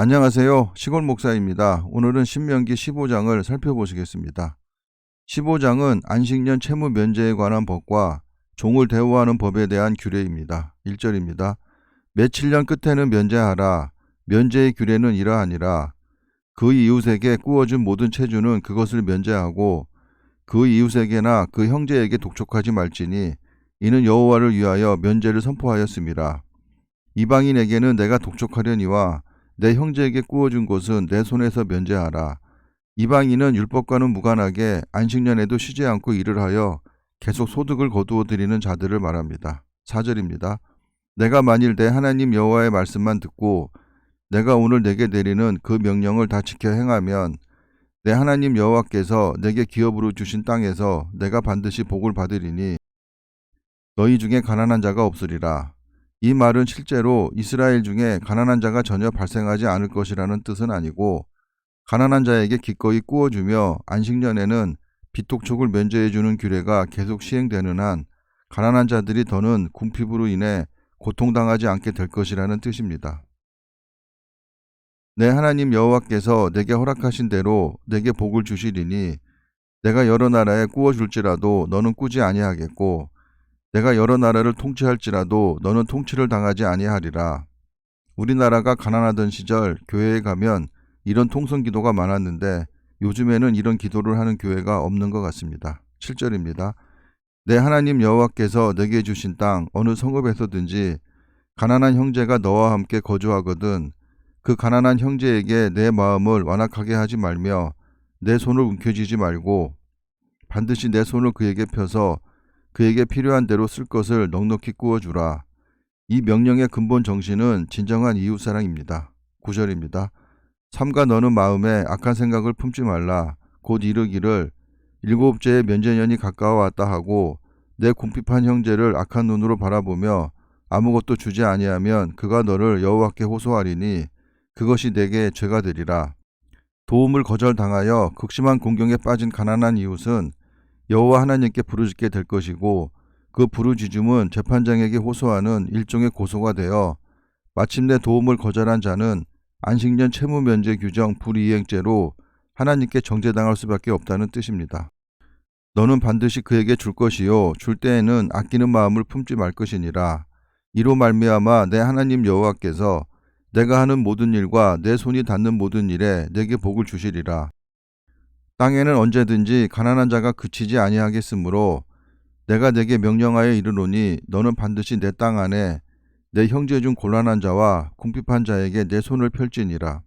안녕하세요. 시골 목사입니다. 오늘은 신명기 15장을 살펴보시겠습니다. 15장은 안식년 채무 면제에 관한 법과 종을 대우하는 법에 대한 규례입니다. 1절입니다. 며칠 년 끝에는 면제하라. 면제의 규례는 이러하니라. 그 이웃에게 꾸어준 모든 체주는 그것을 면제하고 그 이웃에게나 그 형제에게 독촉하지 말지니 이는 여호와를 위하여 면제를 선포하였습니다. 이방인에게는 내가 독촉하려니와 내 형제에게 꾸어준 것은 내 손에서 면제하라. 이방인은 율법과는 무관하게 안식년에도 쉬지 않고 일을 하여 계속 소득을 거두어 들이는 자들을 말합니다. 4절입니다. 내가 만일 내 하나님 여호와의 말씀만 듣고 내가 오늘 내게 내리는 그 명령을 다 지켜 행하면 내 하나님 여호와께서 내게 기업으로 주신 땅에서 내가 반드시 복을 받으리니 너희 중에 가난한 자가 없으리라. 이 말은 실제로 이스라엘 중에 가난한 자가 전혀 발생하지 않을 것이라는 뜻은 아니고 가난한 자에게 기꺼이 꾸어주며 안식년에는 비톡촉을 면제해주는 규례가 계속 시행되는 한 가난한 자들이 더는 궁핍으로 인해 고통당하지 않게 될 것이라는 뜻입니다. 내 하나님 여호와께서 내게 허락하신 대로 내게 복을 주시리니 내가 여러 나라에 꾸어줄지라도 너는 꾸지 아니하겠고 내가 여러 나라를 통치할지라도 너는 통치를 당하지 아니하리라. 우리나라가 가난하던 시절 교회에 가면 이런 통성 기도가 많았는데 요즘에는 이런 기도를 하는 교회가 없는 것 같습니다. 7절입니다. 내 하나님 여호와께서 내게 주신 땅 어느 성읍에서든지 가난한 형제가 너와 함께 거주하거든 그 가난한 형제에게 내 마음을 완악하게 하지 말며 내 손을 움켜쥐지 말고 반드시 내 손을 그에게 펴서 그에게 필요한 대로 쓸 것을 넉넉히 구워주라. 이 명령의 근본 정신은 진정한 이웃사랑입니다. 9절입니다. 삼가 너는 마음에 악한 생각을 품지 말라. 곧 이르기를 일곱째의 면제년이 가까워 왔다 하고 내 궁핍한 형제를 악한 눈으로 바라보며 아무것도 주지 아니하면 그가 너를 여호와께 호소하리니 그것이 내게 죄가 되리라. 도움을 거절당하여 극심한 공경에 빠진 가난한 이웃은 여호와 하나님께 부르짖게 될 것이고 그 부르짖음은 재판장에게 호소하는 일종의 고소가 되어 마침내 도움을 거절한 자는 안식년 채무 면제 규정 불이행죄로 하나님께 정죄당할 수밖에 없다는 뜻입니다. 너는 반드시 그에게 줄 것이요 줄 때에는 아끼는 마음을 품지 말 것이니라. 이로 말미암아 내 하나님 여호와께서 내가 하는 모든 일과 내 손이 닿는 모든 일에 내게 복을 주시리라. 땅에는 언제든지 가난한 자가 그치지 아니하겠으므로 내가 내게 명령하여 이르노니 너는 반드시 내 땅 안에 내 형제 중 곤란한 자와 궁핍한 자에게 내 손을 펼지니라.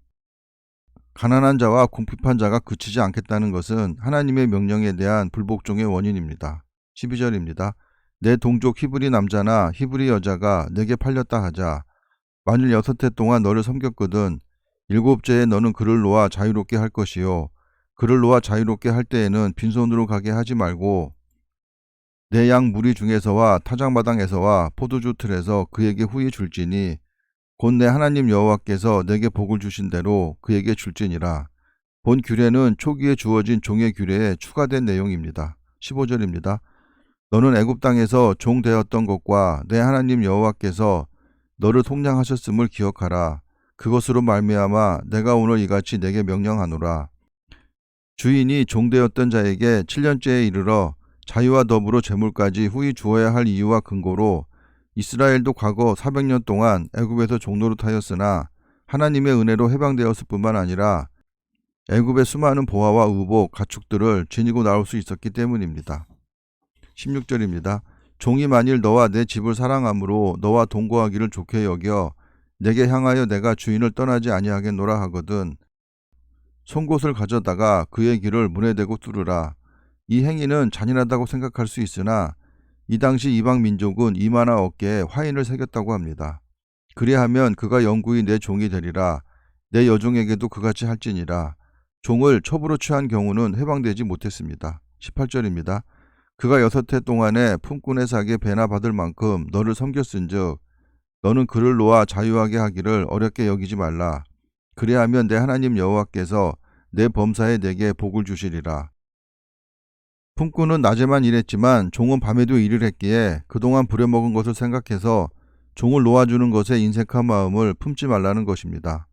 가난한 자와 궁핍한 자가 그치지 않겠다는 것은 하나님의 명령에 대한 불복종의 원인입니다. 12절입니다. 내 동족 히브리 남자나 히브리 여자가 내게 팔렸다 하자. 만일 여섯 해 동안 너를 섬겼거든 일곱째에 너는 그를 놓아 자유롭게 할 것이요. 그를 놓아 자유롭게 할 때에는 빈손으로 가게 하지 말고 내 양 무리 중에서와 타작마당에서와 포도주 틀에서 그에게 후히 줄지니 곧 내 하나님 여호와께서 내게 복을 주신 대로 그에게 줄지니라. 본 규례는 초기에 주어진 종의 규례에 추가된 내용입니다. 15절입니다. 너는 애굽 땅에서 종 되었던 것과 내 하나님 여호와께서 너를 속량하셨음을 기억하라. 그것으로 말미암아 내가 오늘 이같이 내게 명령하노라. 주인이 종되었던 자에게 7년째에 이르러 자유와 더불어 재물까지 후히 주어야 할 이유와 근거로 이스라엘도 과거 400년 동안 애굽에서 종노릇하였으나 하나님의 은혜로 해방되었을 뿐만 아니라 애굽의 수많은 보화와 의복, 가축들을 지니고 나올 수 있었기 때문입니다. 16절입니다. 종이 만일 너와 내 집을 사랑함으로 너와 동거하기를 좋게 여겨 내게 향하여 내가 주인을 떠나지 아니하겠노라 하거든 송곳을 가져다가 그의 길을 문에 대고 뚫으라. 이 행위는 잔인하다고 생각할 수 있으나 이 당시 이방 민족은 이마나 어깨에 화인을 새겼다고 합니다. 그리하면 그가 영구히 내 종이 되리라. 내 여종에게도 그같이 할지니라. 종을 첩으로 취한 경우는 해방되지 못했습니다. 18절입니다. 그가 여섯 해 동안에 품꾼의 사기에 배나 받을 만큼 너를 섬겼은즉 너는 그를 놓아 자유하게 하기를 어렵게 여기지 말라. 그리하면 내 하나님 여호와께서 내 범사에 내게 복을 주시리라. 품꾼은 낮에만 일했지만 종은 밤에도 일을 했기에 그동안 부려먹은 것을 생각해서 종을 놓아주는 것에 인색한 마음을 품지 말라는 것입니다.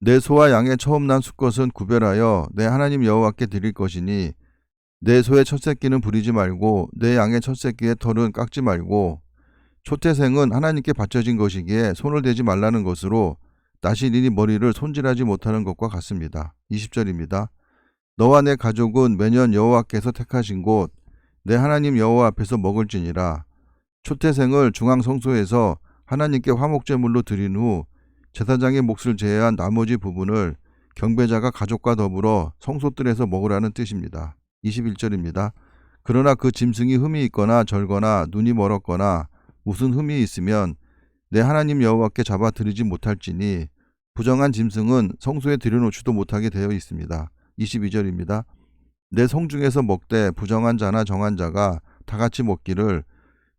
내 소와 양의 처음 난 수것은 구별하여 내 하나님 여호와께 드릴 것이니 내 소의 첫 새끼는 부리지 말고 내 양의 첫 새끼의 털은 깎지 말고 초태생은 하나님께 바쳐진 것이기에 손을 대지 말라는 것으로 나시린이 머리를 손질하지 못하는 것과 같습니다. 20절입니다. 너와 내 가족은 매년 여호와께서 택하신 곳 내 하나님 여호와 앞에서 먹을지니라 초태생을 중앙 성소에서 하나님께 화목제물로 드린 후 제사장의 몫을 제외한 나머지 부분을 경배자가 가족과 더불어 성소뜰에서 먹으라는 뜻입니다. 21절입니다. 그러나 그 짐승이 흠이 있거나 절거나 눈이 멀었거나 무슨 흠이 있으면 내 하나님 여호와께 잡아 드리지 못할지니 부정한 짐승은 성소에 들여놓지도 못하게 되어 있습니다. 22절입니다. 내 성 중에서 먹되 부정한 자나 정한 자가 다 같이 먹기를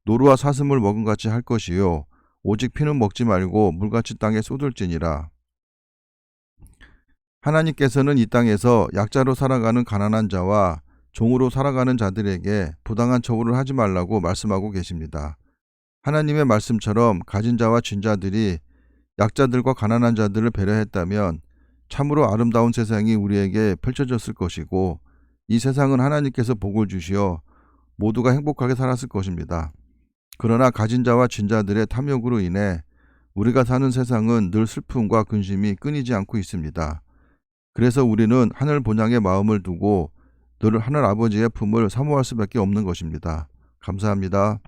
노루와 사슴을 먹은 같이 할 것이요 오직 피는 먹지 말고 물같이 땅에 쏟을지니라. 하나님께서는 이 땅에서 약자로 살아가는 가난한 자와 종으로 살아가는 자들에게 부당한 처우를 하지 말라고 말씀하고 계십니다. 하나님의 말씀처럼 가진 자와 진 자들이 약자들과 가난한 자들을 배려했다면 참으로 아름다운 세상이 우리에게 펼쳐졌을 것이고 이 세상은 하나님께서 복을 주시어 모두가 행복하게 살았을 것입니다. 그러나 가진 자와 진 자들의 탐욕으로 인해 우리가 사는 세상은 늘 슬픔과 근심이 끊이지 않고 있습니다. 그래서 우리는 하늘 본향의 마음을 두고 늘 하늘 아버지의 품을 사모할 수밖에 없는 것입니다. 감사합니다.